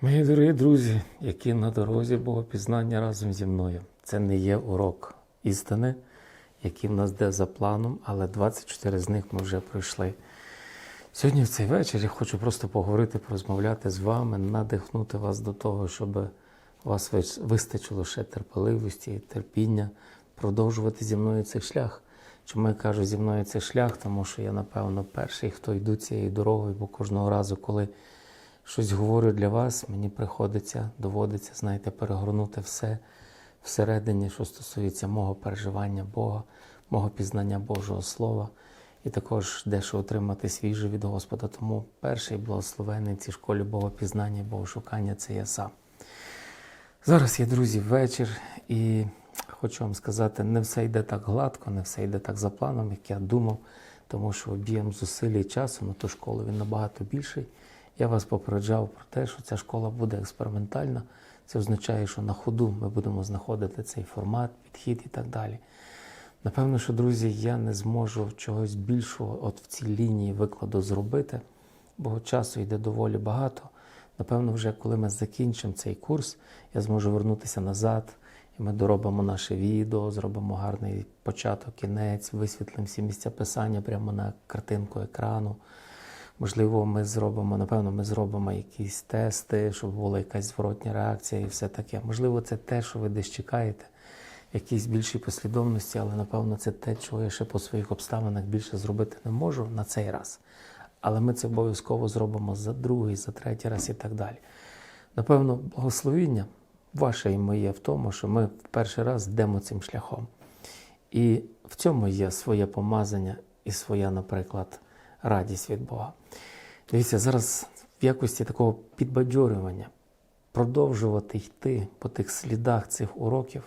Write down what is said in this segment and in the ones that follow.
Мої дорогі друзі, які на дорозі Богопізнання разом зі мною. Це не є урок істини, який в нас де за планом, але 24 з них ми вже пройшли. Сьогодні в цей вечір я хочу просто поговорити, порозмовляти з вами, надихнути вас до того, щоб у вас вистачило ще терпеливості і терпіння продовжувати зі мною цей шлях. Чому я кажу зі мною цей шлях? Тому що я, напевно, перший, хто йду цією дорогою, бо кожного разу, коли щось говорю для вас, мені приходиться, доводиться, знаєте, перегорнути все всередині, що стосується мого переживання Бога, мого пізнання Божого Слова, і також дещо отримати свіже від Господа. Тому перший благословений цій школі Богопізнання і Богошукання це я сам. Зараз є, друзі, вечір, і хочу вам сказати, не все йде так гладко, не все йде так за планом, як я думав, тому що об'єм зусиль і часу на ту школу він набагато більший. Я вас попереджав про те, що ця школа буде експериментальна. Це означає, що на ходу ми будемо знаходити цей формат, підхід і так далі. Напевно, що, друзі, я не зможу чогось більшого от в цій лінії викладу зробити, бо часу йде доволі багато. Напевно, вже коли ми закінчимо цей курс, я зможу вернутися назад, і ми доробимо наше відео, зробимо гарний початок, кінець, висвітлимо всі місця писання прямо на картинку екрану. Можливо, ми зробимо, напевно, ми зробимо якісь тести, щоб була якась зворотня реакція і все таке. Можливо, це те, що ви десь чекаєте, якісь більші послідовності, але напевно це те, чого я ще по своїх обставинах більше зробити не можу на цей раз. Але ми це обов'язково зробимо за другий, за третій раз і так далі. Напевно, благословіння ваше і моє в тому, що ми в перший раз йдемо цим шляхом. І в цьому є своє помазання і своя, наприклад, радість від Бога. Дивіться, зараз в якості такого підбадьорювання продовжувати йти по тих слідах цих уроків.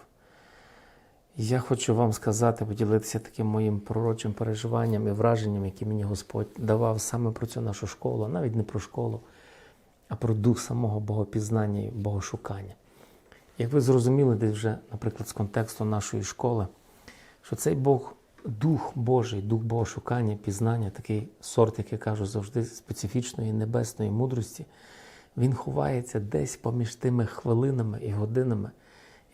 Я хочу вам сказати, поділитися таким моїм пророчим переживанням і враженням, які мені Господь давав саме про цю нашу школу, навіть не про школу, а про дух самого богопізнання і богошукання. Як ви зрозуміли, десь вже, наприклад, з контексту нашої школи, що цей Бог, Дух Божий, Дух Богошукання, пізнання, такий сорт, як я кажу, завжди специфічної небесної мудрості, він ховається десь поміж тими хвилинами і годинами,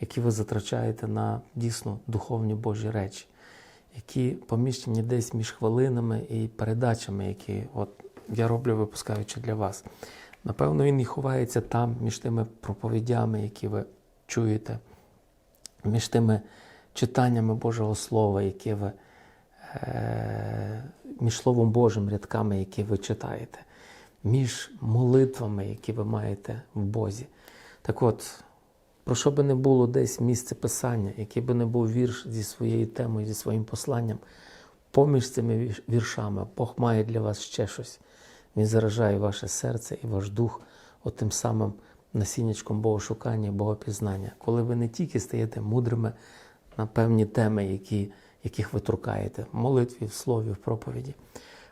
які ви затрачаєте на дійсно духовні Божі речі, які поміщені десь між хвилинами і передачами, які от я роблю, випускаючи для вас. Напевно, він і ховається там, між тими проповідями, які ви чуєте, між тими читаннями Божого Слова, які ви е, між Словом Божим рядками, які ви читаєте, між молитвами, які ви маєте в Бозі. Так от, про що би не було десь місце писання, який би не був вірш зі своєю темою, зі своїм посланням, поміж цими віршами Бог має для вас ще щось. Він заражає ваше серце і ваш дух отим самим насіннячком Богошукання, Богопізнання, коли ви не тільки стаєте мудрими на певні теми, які, яких ви торкаєте, в молитві, в слові, в проповіді.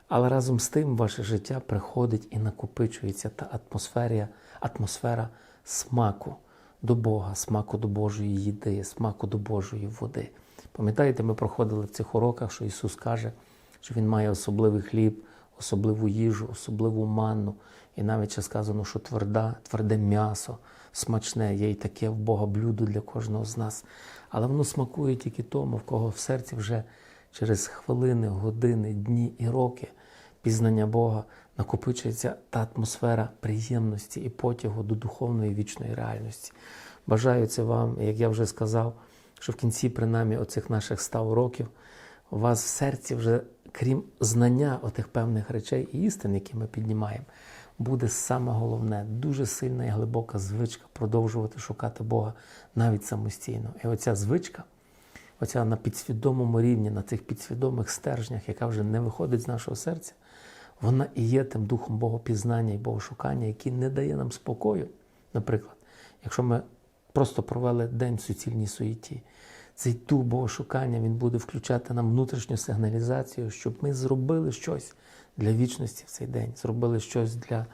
Але разом з тим ваше життя приходить і накопичується та атмосфера, атмосфера смаку до Бога, смаку до Божої їди, смаку до Божої води. Пам'ятаєте, ми проходили в цих уроках, що Ісус каже, що Він має особливий хліб, особливу їжу, особливу манну. І навіть ще сказано, що тверда, тверде м'ясо, смачне, є і таке в Бога блюдо для кожного з нас. Але воно смакує тільки тому, в кого в серці вже через хвилини, години, дні і роки пізнання Бога накопичується та атмосфера приємності і потягу до духовної вічної реальності. Бажаю це вам, як я вже сказав, що в кінці, принаймні, оцих наших 100 років у вас в серці вже, крім знання отих певних речей і істин, які ми піднімаємо, буде саме головне, дуже сильна і глибока звичка продовжувати шукати Бога навіть самостійно. І оця звичка, оця на підсвідомому рівні, на цих підсвідомих стержнях, яка вже не виходить з нашого серця, вона і є тим духом Богопізнання і Богошукання, який не дає нам спокою. Наприклад, якщо ми просто провели день в суцільній суєті, цей дух Богошукання він буде включати нам внутрішню сигналізацію, щоб ми зробили щось для вічності в цей день, зробили щось для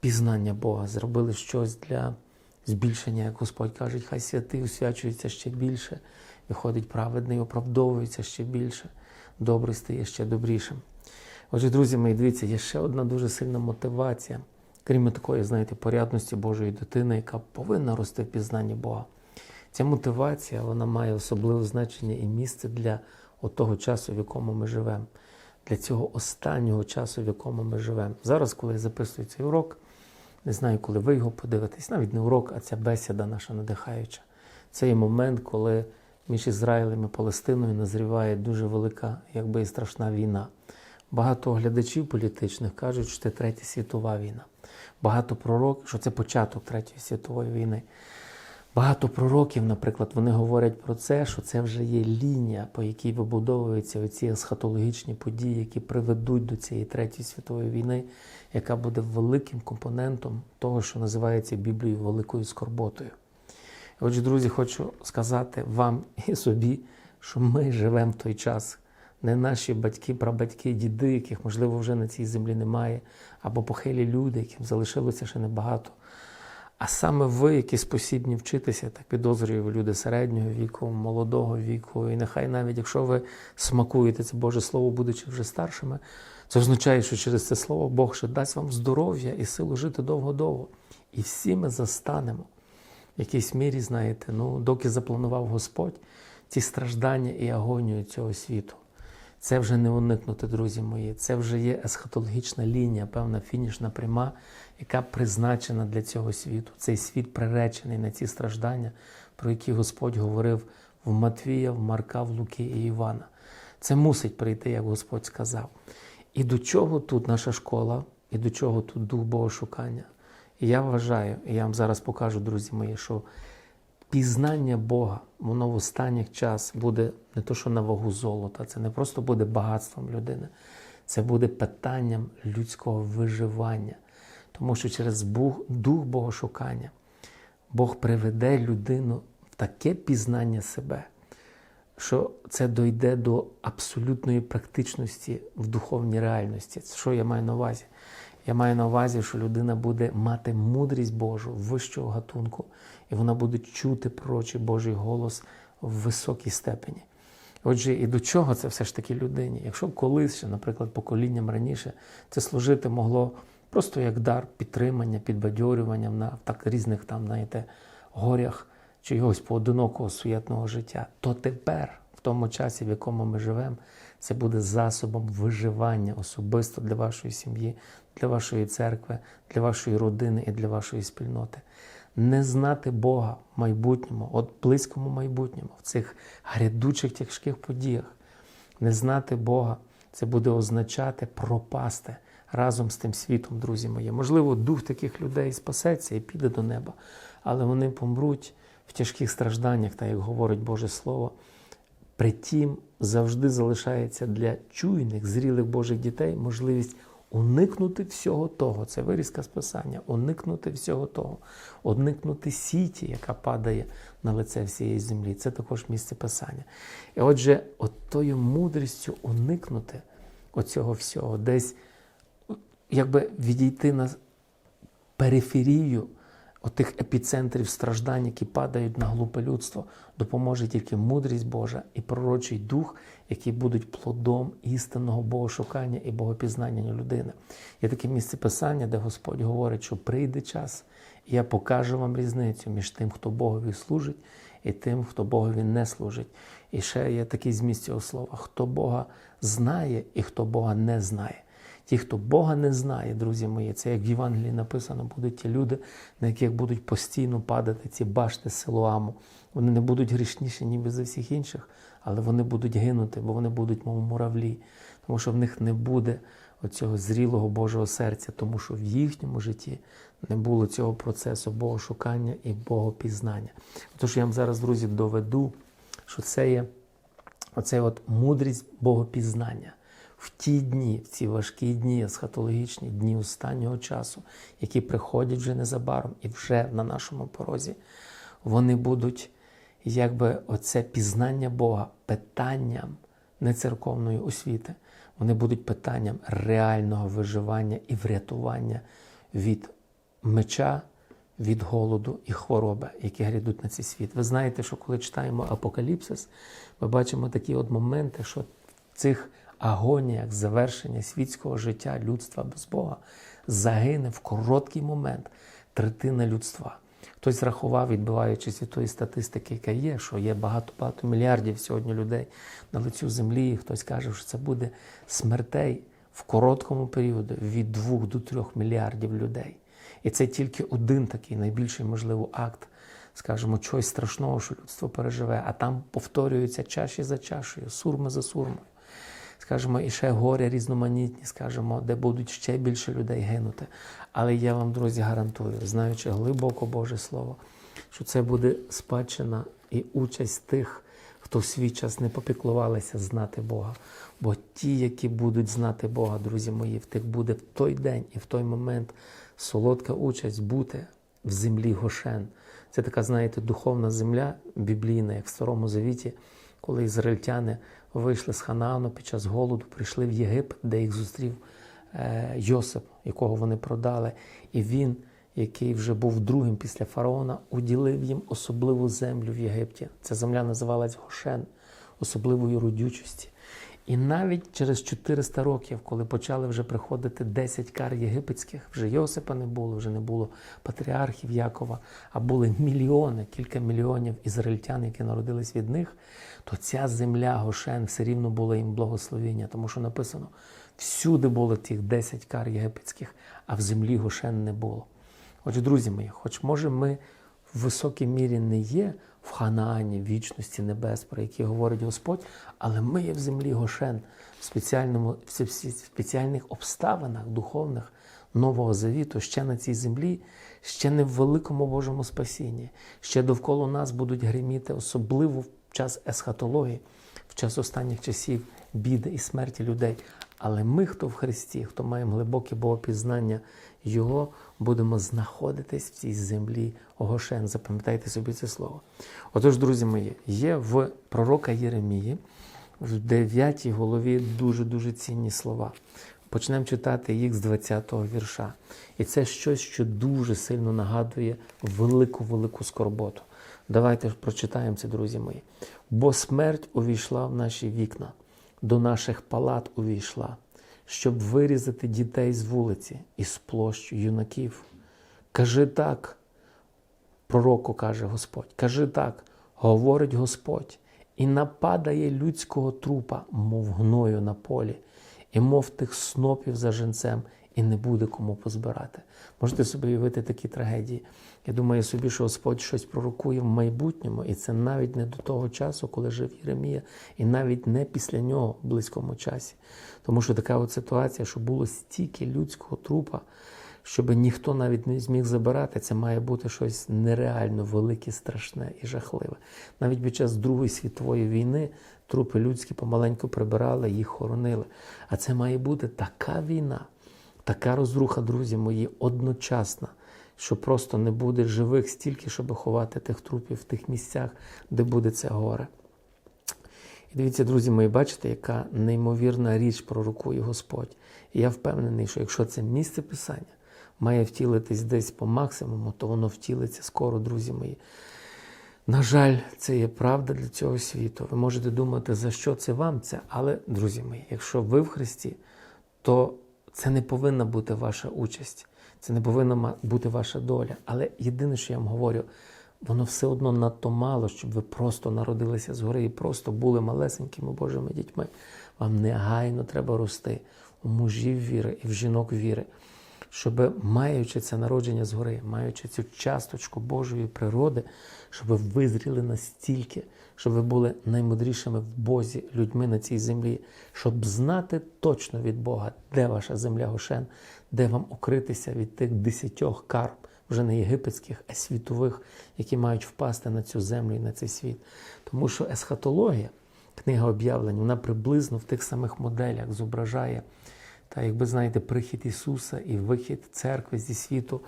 пізнання Бога, зробили щось для збільшення, як Господь каже, хай святий освячується ще більше, виходить праведний, оправдовується ще більше, добрий стає ще добрішим. Отже, друзі мої, дивіться, є ще одна дуже сильна мотивація крім такої, знаєте, порядності Божої дитини, яка повинна рости в пізнанні Бога. Ця мотивація вона має особливе значення і місце для того часу, в якому ми живемо, для цього останнього часу, в якому ми живемо. Зараз, коли я записую цей урок, не знаю, коли ви його подивитесь, навіть не урок, а ця бесіда наша надихаюча. Це є момент, коли між Ізраїлем і Палестиною назріває дуже велика, якби і страшна війна. Багато глядачів політичних кажуть, що це третя світова війна. Багато пророків, що це початок Третьої світової війни. Багато пророків, наприклад, вони говорять про це, що це вже є лінія, по якій вибудовуються оці есхатологічні події, які приведуть до цієї третьої світової війни, яка буде великим компонентом того, що називається Біблією великою скорботою. Отже, друзі, хочу сказати вам і собі, що ми живемо в той час. Не наші батьки, прабатьки, діди, яких, можливо, вже на цій землі немає, або похилі люди, яким залишилося ще небагато. А саме ви, які спосібні вчитися, так підозрюю, люди середнього віку, молодого віку, і нехай навіть якщо ви смакуєте це Боже Слово, будучи вже старшими, це означає, що через це слово Бог ще дасть вам здоров'я і силу жити довго-довго. І всі ми застанемо в якійсь мірі, знаєте, ну, доки запланував Господь ці страждання і агонію цього світу. Це вже не уникнути, друзі мої. Це вже є есхатологічна лінія, певна фінішна пряма, яка призначена для цього світу. Цей світ приречений на ці страждання, про які Господь говорив в Матвія, в Марка, в Луки і Івана. Це мусить прийти, як Господь сказав. І до чого тут наша школа, і до чого тут дух Богошукання? І я вважаю, і я вам зараз покажу, друзі мої, що пізнання Бога, воно в останніх час буде не то, що на вагу золота, це не просто буде багатством людини, це буде питанням людського виживання. Тому що через Бог, дух Богошукання Бог приведе людину в таке пізнання себе, що це дойде до абсолютної практичності в духовній реальності. Що я маю на увазі? Я маю на увазі, що людина буде мати мудрість Божу вищого гатунку, і вона буде чути пророчий Божий голос в високій степені. Отже, і до чого це все ж таки людині? Якщо колись, ще, наприклад, поколінням раніше це служити могло просто як дар підтримання, підбадьорювання на так різних там, знаєте, горях чи якогось поодинокого суєтного життя, то тепер, в тому часі, в якому ми живемо, це буде засобом виживання особисто для вашої сім'ї, для вашої церкви, для вашої родини і для вашої спільноти. Не знати Бога в майбутньому, от близькому майбутньому, в цих грядучих тяжких подіях, не знати Бога, це буде означати пропасти разом з тим світом, друзі мої. Можливо, дух таких людей спасеться і піде до неба, але вони помруть в тяжких стражданнях, так як говорить Боже Слово. Притім завжди залишається для чуйних, зрілих Божих дітей можливість уникнути всього того. Це вирізка з Писання, уникнути всього того, уникнути сіті, яка падає на лице всієї землі. Це також місце Писання. І отже, от тою мудрістю уникнути оцього всього, десь якби відійти на периферію отих епіцентрів страждань, які падають на глупе людство, допоможе тільки мудрість Божа і пророчий дух, які будуть плодом істинного богошукання і богопізнання людини. Є таке місце писання, де Господь говорить, що прийде час, і я покажу вам різницю між тим, хто Богові служить, і тим, хто Богові не служить. І ще є такий зміст цього слова: хто Бога знає і хто Бога не знає. Ті, хто Бога не знає, друзі мої, це як в Євангелії написано, будуть ті люди, на яких будуть постійно падати ці башти Силуаму. Вони не будуть грішніші, ніби за всіх інших, але вони будуть гинути, бо вони будуть, мов муравлі, тому що в них не буде оцього зрілого Божого серця, тому що в їхньому житті не було цього процесу богошукання і богопізнання. Тож я вам зараз, друзі, доведу, що це є оце от мудрість богопізнання в ті дні, в ці важкі дні, есхатологічні дні останнього часу, які приходять вже незабаром і вже на нашому порозі, вони будуть якби оце пізнання Бога питанням не церковної освіти. Вони будуть питанням реального виживання і врятування від меча, від голоду і хвороби, які грядуть на цей світ. Ви знаєте, що коли читаємо Апокаліпсис, ми бачимо такі от моменти, що в цих агонія, як завершення світського життя людства без Бога, загине в короткий момент третина людства. Хтось рахував, відбиваючись від тої статистики, яка є, що є багато-багато мільярдів сьогодні людей на лицю землі. І Хтось каже, що це буде смертей в короткому періоді від 2 до 3 мільярдів людей. І це тільки один такий найбільший можливо акт, скажімо, чогось страшного, що людство переживе, а там повторюються чаші за чашею, сурма за сурмою. Скажімо, і ще горя різноманітні, скажімо, де будуть ще більше людей гинути. Але я вам, друзі, гарантую, знаючи глибоко Боже Слово, що це буде спадщина і участь тих, хто в свій час не попіклувалися знати Бога. Бо ті, які будуть знати Бога, друзі мої, в тих буде в той день і в той момент солодка участь бути в землі Гошен. Це така, знаєте, духовна земля біблійна, як в Старому Завіті, коли ізраїльтяни вийшли з Ханаану під час голоду, прийшли в Єгипет, де їх зустрів е, Йосип, якого вони продали. І він, який вже був другим після фараона, уділив їм особливу землю в Єгипті. Ця земля називалась Гошен, особливої родючості. І навіть через 400 років, коли почали вже приходити 10 кар єгипетських, вже Йосипа не було, вже не було патріархів Якова, а були мільйони, кілька мільйонів ізраїльтян, які народились від них, то ця земля Гошен все рівно була їм благословіння, тому що написано: всюди було тих 10 кар єгипетських, а в землі Гошен не було. Отже, друзі мої, хоч може ми в високій мірі не є в Ханаані, вічності небес, про які говорить Господь, але ми є в землі Гошен в, спеціальному, в спеціальних обставинах духовних Нового Завіту, ще на цій землі, ще не в великому Божому спасінні, ще довкола нас будуть гриміти, особливо в час есхатології, в час останніх часів біди і смерті людей. Але ми, хто в Христі, хто маємо глибоке богопізнання Його, будемо знаходитись в цій землі Гошен. Запам'ятайте собі це слово. Отож, друзі мої, є в пророка Єремії в 9 голові дуже-дуже цінні слова. Почнемо читати їх з 20-го вірша. І це щось, що дуже сильно нагадує велику-велику скорботу. Давайте прочитаємо це, друзі мої. Бо смерть увійшла в наші вікна до наших палат увійшла, щоб вирізати дітей з вулиці і з площ юнаків. Кажи так, пророку каже Господь, кажи так, говорить Господь, і нападає людського трупа, мов гною на полі, і мов тих снопів за женцем, і не буде кому позбирати. Можете собі уявити такі трагедії. Я думаю собі, що Господь щось пророкує в майбутньому, і це навіть не до того часу, коли жив Єремія, і навіть не після нього в близькому часі. Тому що така от ситуація, що було стільки людського трупа, щоб ніхто навіть не зміг забирати, це має бути щось нереально велике, страшне і жахливе. Навіть під час Другої світової війни трупи людські помаленьку прибирали, їх хоронили. А це має бути така війна, така розруха, друзі мої, одночасна що просто не буде живих стільки, щоб ховати тих трупів в тих місцях, де буде це горе. І дивіться, друзі мої, бачите, яка неймовірна річ пророкує Господь. І я впевнений, що якщо це місце Писання має втілитись десь по максимуму, то воно втілиться скоро, друзі мої. На жаль, це є правда для цього світу. Ви можете думати, за що це вам це, але, друзі мої, якщо ви в Христі, то це не повинна бути ваша участь. Це не повинна бути ваша доля. Але єдине, що я вам говорю, воно все одно надто мало, щоб ви просто народилися згори і просто були малесенькими Божими дітьми. Вам негайно треба рости у мужів віри і в жінок віри, щоб, маючи це народження згори, маючи цю часточку Божої природи, щоб ви визріли настільки, щоб ви були наймудрішими в Бозі людьми на цій землі, щоб знати точно від Бога, де ваша земля Гошен, де вам укритися від тих десятьох кар, вже не єгипетських, а світових, які мають впасти на цю землю і на цей світ. Тому що есхатологія, книга об'явлень, вона приблизно в тих самих моделях зображає. Та якби знаєте, прихід Ісуса і вихід церкви зі світу,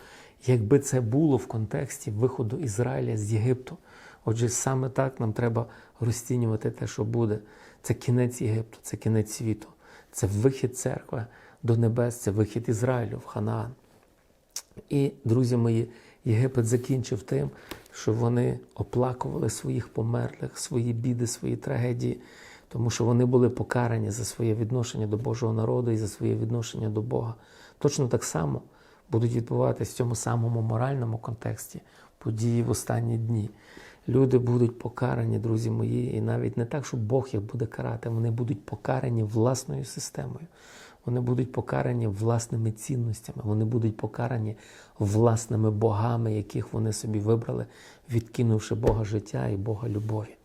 якби це було в контексті виходу Ізраїля з Єгипту. Отже, саме так нам треба розцінювати те, що буде. Це кінець Єгипту, це кінець світу, це вихід церкви до небес, це вихід Ізраїлю в Ханаан. І, друзі мої, Єгипет закінчив тим, що вони оплакували своїх померлих, свої біди, свої трагедії. тому що вони були покарані за своє відношення до Божого народу і за своє відношення до Бога. Точно так само будуть відбуватися в цьому самому моральному контексті події в останні дні. Люди будуть покарані, друзі мої, і навіть не так, що Бог їх буде карати, вони будуть покарані власною системою. Вони будуть покарані власними цінностями, вони будуть покарані власними богами, яких вони собі вибрали, відкинувши Бога життя і Бога любові.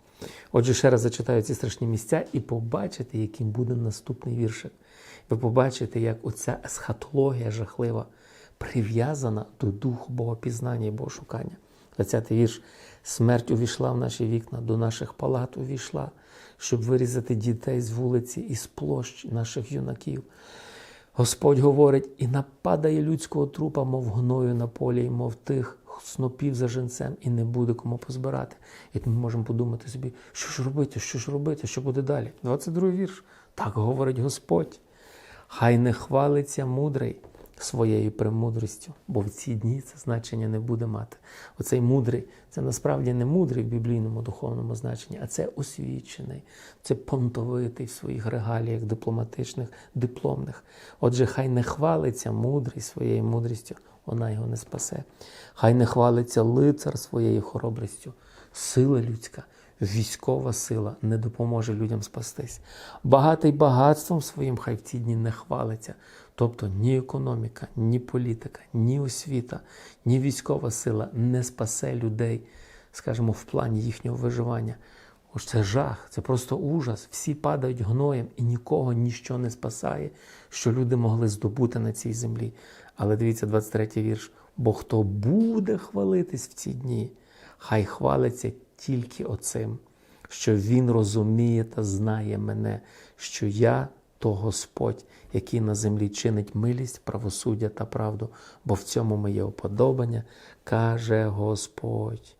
Отже, ще раз зачитаю ці страшні місця і побачите, яким буде наступний віршик. Ви побачите, як оця есхатологія жахлива прив'язана до духу Богопізнання і Богошукання. 20-й вірш. Смерть увійшла в наші вікна, до наших палат увійшла, щоб вирізати дітей з вулиці і з площ наших юнаків. Господь говорить, і нападає людського трупа, мов гною на полі, і мов тих снопів за женцем, і не буде кому позбирати. І ми можемо подумати собі, що ж робити, що ж робити, що буде далі. 22 вірш. Так говорить Господь. Хай не хвалиться мудрий своєю премудрістю, бо в ці дні це значення не буде мати. Оцей мудрий це насправді не мудрий в біблійному духовному значенні, а це освічений, це понтовитий в своїх регаліях дипломатичних, дипломних. Отже, хай не хвалиться мудрий своєю мудрістю, вона його не спасе. Хай не хвалиться лицар своєю хоробрістю, сила людська. Військова сила не допоможе людям спастись. Багатий багатством своїм хай в ці дні не хвалиться. Тобто ні економіка, ні політика, ні освіта, ні військова сила не спасе людей, скажімо, в плані їхнього виживання. Ось це жах, це просто ужас. Всі падають гноєм і нікого ніщо не спасає, що люди могли здобути на цій землі. Але дивіться, 23 вірш. Бо хто буде хвалитись в ці дні, хай хвалиться тільки оцим, що Він розуміє та знає мене, що я то Господь, який на землі чинить милість, правосуддя та правду, бо в цьому моє уподобання, каже Господь.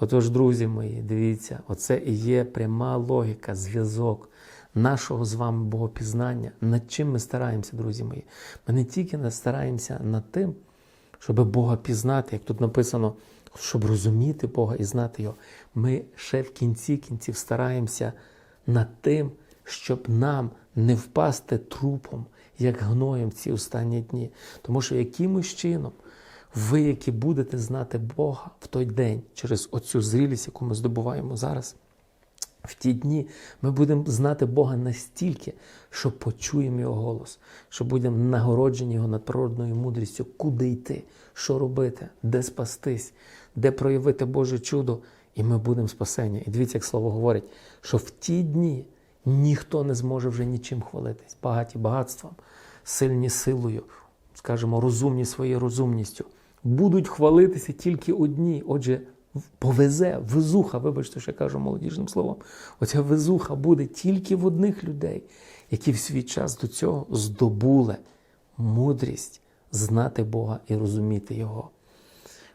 Отож, друзі мої, дивіться, оце і є пряма логіка, зв'язок нашого з вами богопізнання. Над чим ми стараємося, друзі мої? Ми не тільки стараємося над тим, щоб Бога пізнати, як тут написано, щоб розуміти Бога і знати Його. Ми ще в кінці кінців стараємося над тим, щоб нам не впасти трупом, як гноєм ці останні дні. Тому що якимось чином ви, які будете знати Бога в той день через оцю зрілість, яку ми здобуваємо зараз. В ті дні ми будемо знати Бога настільки, що почуємо Його голос, що будемо нагороджені Його надприродною мудрістю, куди йти, що робити, де спастись, де проявити Боже чудо, і ми будемо спасені. І дивіться, як слово говорить, що в ті дні ніхто не зможе вже нічим хвалитись, багаті багатством, сильні силою, скажімо, розумні своєю розумністю. Будуть хвалитися тільки одні. Отже, повезе, везуха, вибачте, що я кажу молодіжним словом, оця везуха буде тільки в одних людей, які в свій час до цього здобули мудрість знати Бога і розуміти Його.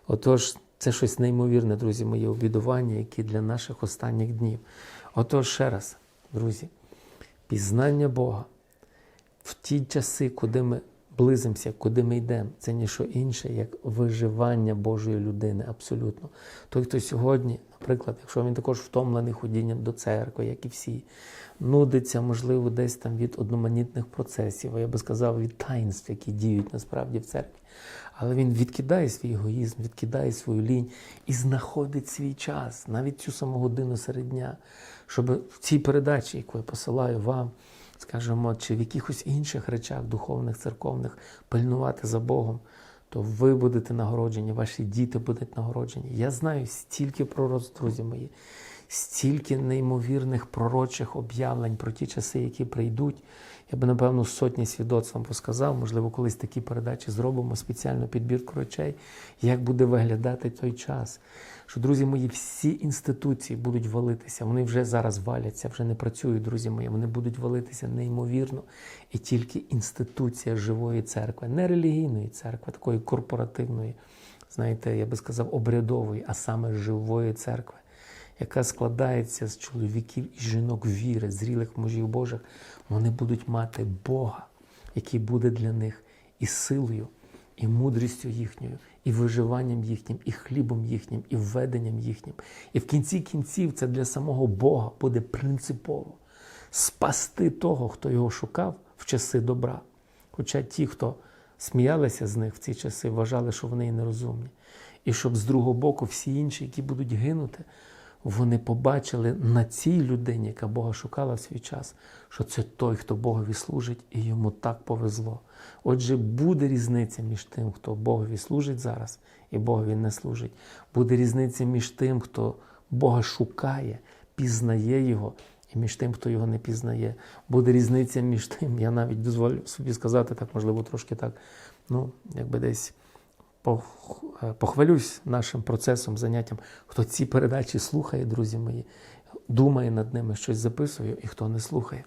Отож, це щось неймовірне, друзі, мої обідування, які для наших останніх днів. Отож, ще раз, друзі, пізнання Бога в ті часи, куди ми близимося, куди ми йдемо, це ніщо інше, як виживання Божої людини, абсолютно. Той, хто сьогодні, наприклад, якщо він також втомлений ходінням до церкви, як і всі, нудиться, можливо, десь там від одноманітних процесів, а я би сказав, від таїнств, які діють насправді в церкві. Але він відкидає свій егоїзм, відкидає свою лінь і знаходить свій час, навіть цю саму годину серед дня, щоб в цій передачі, яку я посилаю вам, скажімо, чи в якихось інших речах духовних, церковних, пильнувати за Богом, то ви будете нагороджені, ваші діти будуть нагороджені. Я знаю стільки пророцтв, друзі мої, стільки неймовірних пророчих об'явлень про ті часи, які прийдуть. Я би, напевно, сотні свідоцтв вам посказав. Можливо, колись такі передачі зробимо спеціальну підбірку речей, як буде виглядати той час. Що, друзі мої, всі інституції будуть валитися. Вони вже зараз валяться, вже не працюють, друзі мої. Вони будуть валитися неймовірно. І тільки інституція живої церкви, не релігійної церкви, такої корпоративної, знаєте, я би сказав, обрядової, а саме живої церкви. Яка складається з чоловіків і жінок віри, зрілих мужів Божих, вони будуть мати Бога, який буде для них і силою, і мудрістю їхньою, і виживанням їхнім, і хлібом їхнім, і введенням їхнім. І в кінці кінців це для самого Бога буде принципово спасти того, хто його шукав в часи добра. Хоча ті, хто сміялися з них в ці часи, вважали, що вони і нерозумні. І щоб з другого боку всі інші, які будуть гинути, вони побачили на цій людині, яка Бога шукала в свій час, що це той, хто Богові служить, і йому так повезло. Отже, буде різниця між тим, хто Богові служить зараз, і Богові не служить. Буде різниця між тим, хто Бога шукає, пізнає Його, і між тим, хто його не пізнає. Буде різниця між тим, я навіть дозволю собі сказати, так, можливо, трошки так, ну, якби десь похвалюсь нашим процесом, заняттям, хто ці передачі слухає, друзі мої, думає над ними, щось записує, і хто не слухає.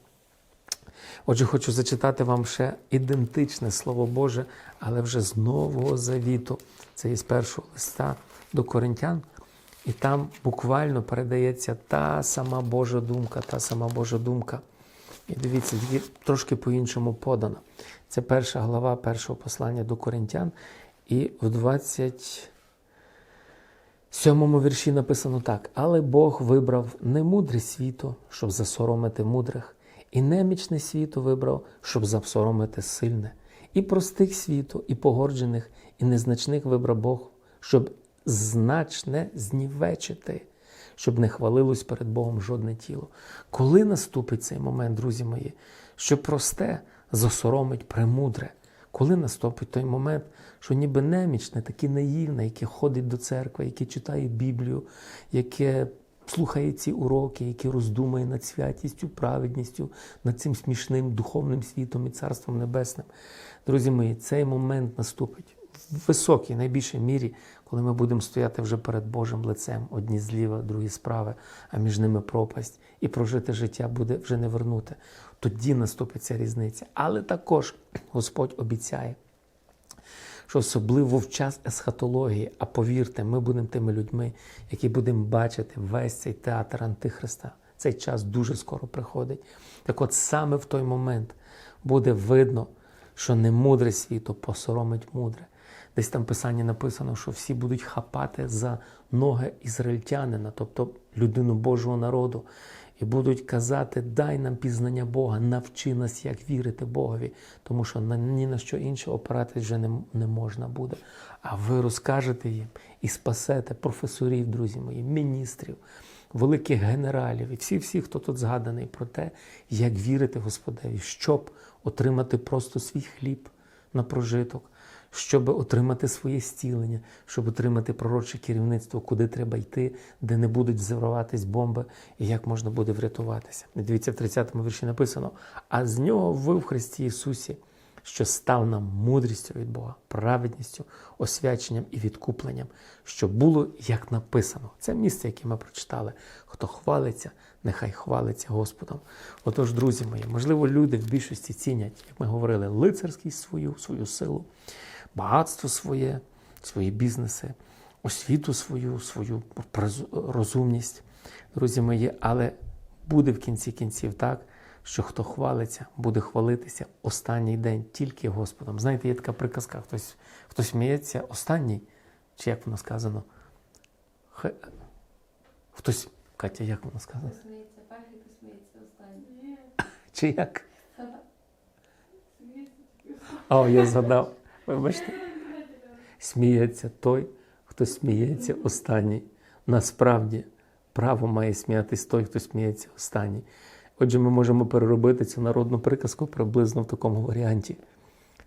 Отже, хочу зачитати вам ще ідентичне Слово Боже, але вже з Нового Завіту. Це із першого листа до Коринтян. І там буквально передається та сама Божа думка, та сама Божа думка. І дивіться, трошки по-іншому подано. Це перша глава першого послання до Коринтян. І в 27 вірші написано так: Але Бог вибрав не мудрість світу, щоб засоромити мудрих, і немічне світу вибрав, щоб засоромити сильне, і простих світу, і погорджених, і незначних вибрав Бог, щоб значне знівечити, щоб не хвалилось перед Богом жодне тіло. Коли наступить цей момент, друзі мої, що просте засоромить премудре? Коли наступить той момент, що ніби немічне, таке наївне, яке ходить до церкви, яке читає Біблію, яке слухає ці уроки, яке роздумує над святістю, праведністю, над цим смішним духовним світом і царством небесним. Друзі мої, цей момент наступить в високій, найбільшій мірі, коли ми будемо стояти вже перед Божим лицем, одні зліва, другі справи, а між ними пропасть, і прожити життя буде вже не вернути. Тоді наступить ця різниця. Але також Господь обіцяє, що особливо в час есхатології, а повірте, ми будемо тими людьми, які будемо бачити весь цей театр Антихриста. Цей час дуже скоро приходить. Так от саме в той момент буде видно, що не мудре світо посоромить мудре. Десь там в писанні написано, що всі будуть хапати за ноги ізраїльтянина, тобто людину Божого народу, і будуть казати: дай нам пізнання Бога, навчи нас, як вірити Богові, тому що ні на що інше опиратись вже не, не можна буде. А ви розкажете їм і спасете професорів, друзі мої, міністрів, великих генералів і всі-всі, хто тут згаданий про те, як вірити Господеві, щоб отримати просто свій хліб на прожиток щоб отримати своє стілення, щоб отримати пророче керівництво, куди треба йти, де не будуть взриватись бомби, і як можна буде врятуватися. Дивіться, в 30-му вірші написано: а з нього ви в Христі Ісусі, що став нам мудрістю від Бога, праведністю, освяченням і відкупленням, щоб було як написано. Це місце, яке ми прочитали. Хто хвалиться, нехай хвалиться Господом. Отож, друзі мої, можливо, люди в більшості цінять, як ми говорили, лицарськість свою, свою силу багатство своє, свої бізнеси, освіту свою, свою розумність, друзі мої, але буде в кінці кінців так, що хто хвалиться, буде хвалитися останній день тільки Господом. Знаєте, є така приказка, хтось хтось сміється останній, чи як воно сказано? Хай... Хтось, Катя, як воно сказано? Сміється перший, хто сміється останній. Чи як? О, я згадав. Вибачте, сміється той, хто сміється останній. Насправді, право має сміятись той, хто сміється останній. Отже, ми можемо переробити цю народну приказку приблизно в такому варіанті,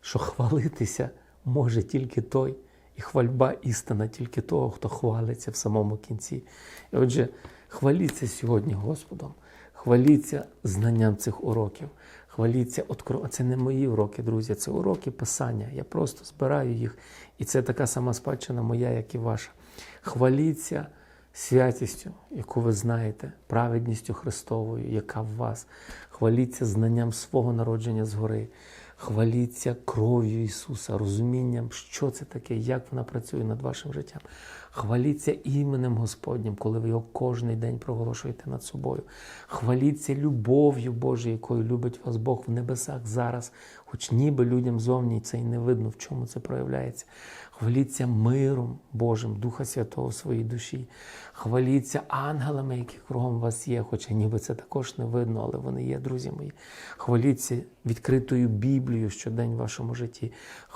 що хвалитися може тільки той, і хвальба істина тільки того, хто хвалиться в самому кінці. І отже, хваліться сьогодні Господом, хваліться знанням цих уроків. Хваліться, откро... це не мої уроки, друзі, це уроки писання. Я просто збираю їх. І це така сама спадщина моя, як і ваша. Хваліться святістю, яку ви знаєте, праведністю Христовою, яка в вас. Хваліться знанням свого народження згори. Хваліться кров'ю Ісуса, розумінням, що це таке, як вона працює над вашим життям. Хваліться іменем Господнім, коли ви його кожен день проголошуєте над собою. Хваліться любов'ю Божою, якою любить вас Бог в небесах зараз, хоч ніби людям зовні це й не видно, в чому це проявляється. Хваліться миром Божим, Духа Святого в своїй душі. Хваліться ангелами, які кругом вас є, хоча ніби це також не видно, але вони є, друзі мої. Хваліться відкритою Біблією щодень в вашому житті.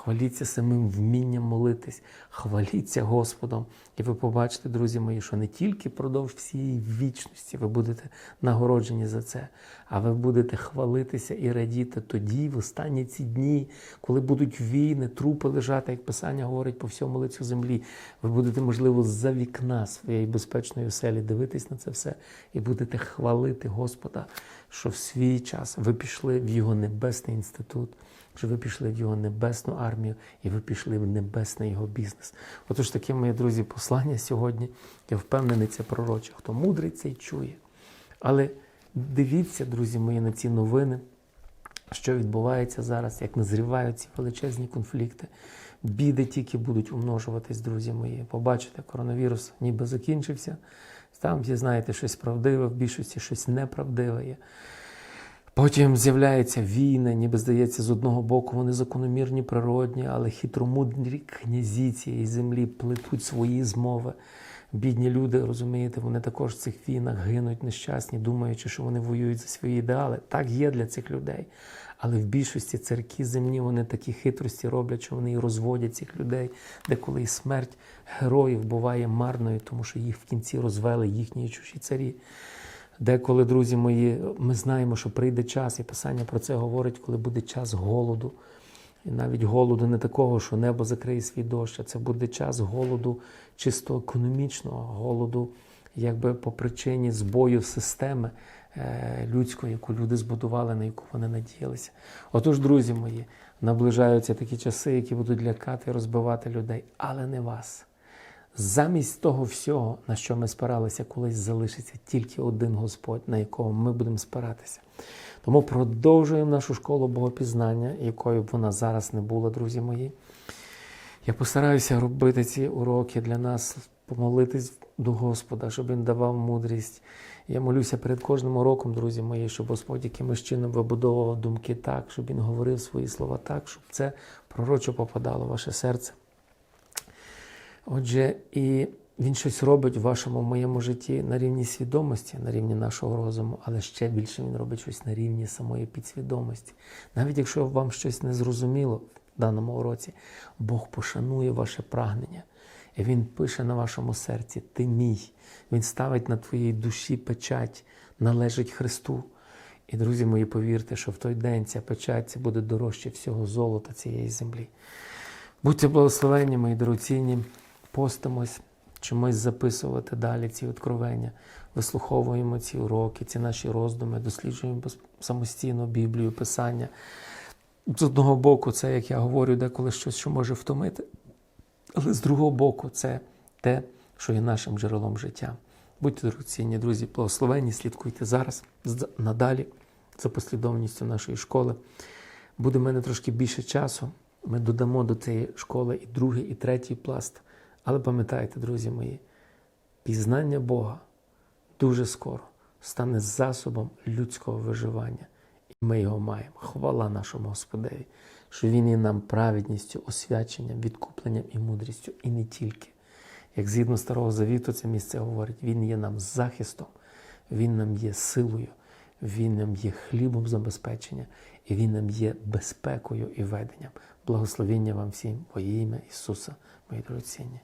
Хваліться самим вмінням молитись, хваліться Господом. І ви побачите, друзі мої, що не тільки впродовж всієї вічності ви будете нагороджені за це, а ви будете хвалитися і радіти тоді, в останні ці дні, коли будуть війни, трупи лежати, як Писання говорить по всьому лицю землі. Ви будете, можливо, з-за вікна своєї безпечної оселі дивитись на це все і будете хвалити Господа, що в свій час ви пішли в його небесний інститут, що ви пішли в його небесну армію і ви пішли в небесний його бізнес. Отож, таке, мої друзі, послання сьогодні. Я впевнений, це пророче. Хто мудрий, цей чує. Але дивіться, друзі мої, на ці новини, що відбувається зараз, як назрівають ці величезні конфлікти. Біди тільки будуть умножуватись, друзі мої. Побачите, коронавірус ніби закінчився. Там, всі знаєте, щось правдиве, в більшості щось неправдиве є. Потім з'являються війни, ніби здається, з одного боку вони закономірні, природні, але хитромудрі князі цієї землі плетуть свої змови. Бідні люди, розумієте, вони також в цих війнах гинуть нещасні, думаючи, що вони воюють за свої ідеали. Так є для цих людей. Але в більшості церкви земні вони такі хитрості роблять, що вони і розводять цих людей, де коли і смерть героїв буває марною, тому що їх в кінці розвели їхні чужі царі. Деколи, друзі мої, ми знаємо, що прийде час, і Писання про це говорить, коли буде час голоду. І навіть голоду не такого, що небо закриє свій дощ, а це буде час голоду чисто економічного, голоду, якби по причині збою системи е, людської, яку люди збудували, на яку вони надіялися. Отож, друзі мої, наближаються такі часи, які будуть лякати розбивати людей, але не вас. Замість того всього, на що ми спиралися, колись залишиться тільки один Господь, на якого ми будемо спиратися. Тому продовжуємо нашу школу богопізнання, якою б вона зараз не була, друзі мої. Я постараюся робити ці уроки для нас, помолитись до Господа, щоб Він давав мудрість. Я молюся перед кожним уроком, друзі мої, щоб Господь якимось чином вибудовував думки так, щоб Він говорив свої слова так, щоб це пророчо попадало в ваше серце. Отже, і він щось робить в вашому моєму житті на рівні свідомості, на рівні нашого розуму, але ще більше він робить щось на рівні самої підсвідомості. Навіть якщо вам щось не зрозуміло в даному уроці, Бог пошанує ваше прагнення. І Він пише на вашому серці: Ти мій. Він ставить на твоїй душі печать, належить Христу. І, друзі мої, повірте, що в той день ця печать це буде дорожче всього золота цієї землі. Будьте благословенні, мої дорогоцінні, постимось, чимось записувати далі ці откровення, вислуховуємо ці уроки, ці наші роздуми, досліджуємо самостійно Біблію, Писання. З одного боку, це, як я говорю, деколи щось, що може втомити, але з другого боку, це те, що є нашим джерелом життя. Будьте дорогоцінні, друзі, благословенні, слідкуйте зараз, надалі за послідовністю нашої школи. Буде в мене трошки більше часу. Ми додамо до цієї школи і другий, і третій пласт. Але пам'ятайте, друзі мої, пізнання Бога дуже скоро стане засобом людського виживання. І ми його маємо. Хвала нашому Господеві, що Він є нам праведністю, освяченням, відкупленням і мудрістю, і не тільки. Як згідно Старого Завіту, це місце говорить, Він є нам захистом, Він нам є силою, Він нам є хлібом забезпечення, і Він нам є безпекою і веденням. Благословіння вам всім во ім'я Ісуса, мої дорогоцінні.